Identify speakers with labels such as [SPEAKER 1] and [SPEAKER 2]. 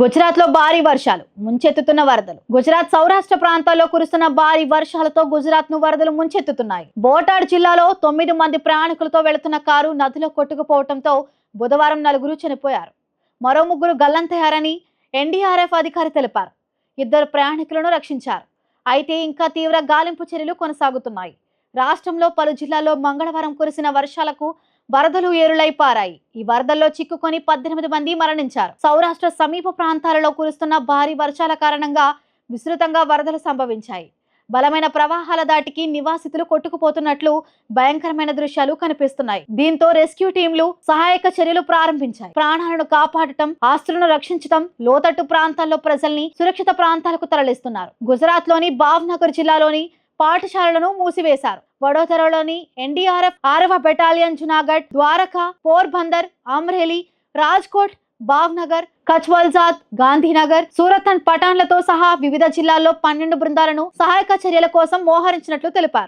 [SPEAKER 1] గుజరాత్లో భారీ వర్షాలు ముంచెత్తుతున్న వరదలు. గుజరాత్ సౌరాష్ట్ర ప్రాంతాల్లో కురుస్తున్న భారీ వర్షాలతో గుజరాత్ను వరదలు ముంచెత్తుతున్నాయి. బోటాడ్ జిల్లాలో తొమ్మిది మంది ప్రయాణికులతో వెళుతున్న కారు నదిలో కొట్టుకుపోవడంతో బుధవారం నలుగురు చనిపోయారు. మరో ముగ్గురు గల్లంతయ్యారని ఎన్డీఆర్ఎఫ్ అధికారి తెలిపారు. ఇద్దరు ప్రయాణికులను రక్షించారు. అయితే ఇంకా తీవ్ర గాలింపు చర్యలు కొనసాగుతున్నాయి. రాష్ట్రంలో పలు జిల్లాల్లో మంగళవారం కురిసిన వర్షాలకు వరదలు ఏరులై పారాయి. ఈ వరదల్లో చిక్కుకొని పద్దెనిమిది మంది మరణించారు. సౌరాష్ట్ర సమీప ప్రాంతాలలో కురుస్తున్న భారీ వర్షాల కారణంగా విస్తృతంగా వరదలు సంభవించాయి. బలమైన ప్రవాహాల దాటికి నివాసితులు కొట్టుకుపోతున్నట్లు భయంకరమైన దృశ్యాలు కనిపిస్తున్నాయి. దీంతో రెస్క్యూ టీంలు సహాయక చర్యలు ప్రారంభించాయి. ప్రాణాలను కాపాడటం ఆస్తులను రక్షించటం లోతట్టు ప్రాంతాల్లో ప్రజల్ని సురక్షిత ప్రాంతాలకు తరలిస్తున్నారు. గుజరాత్లోని భావ్నగర్ జిల్లాలోని పాఠశాలలను మూసివేశారు. వడోదరలోని ఎన్డీఆర్ఎఫ్ ఆరవ బెటాలియన్ జునాగఢ్ ద్వారకా పోర్బందర్ అమ్రేలీ రాజ్కోట్ భావ్నగర్ కచ్వల్జాద్ గాంధీనగర్ సూరత్ అండ్ పటాన్లతో సహా వివిధ జిల్లాల్లో పన్నెండు బృందాలను సహాయక చర్యల కోసం మోహరించినట్లు తెలిపారు.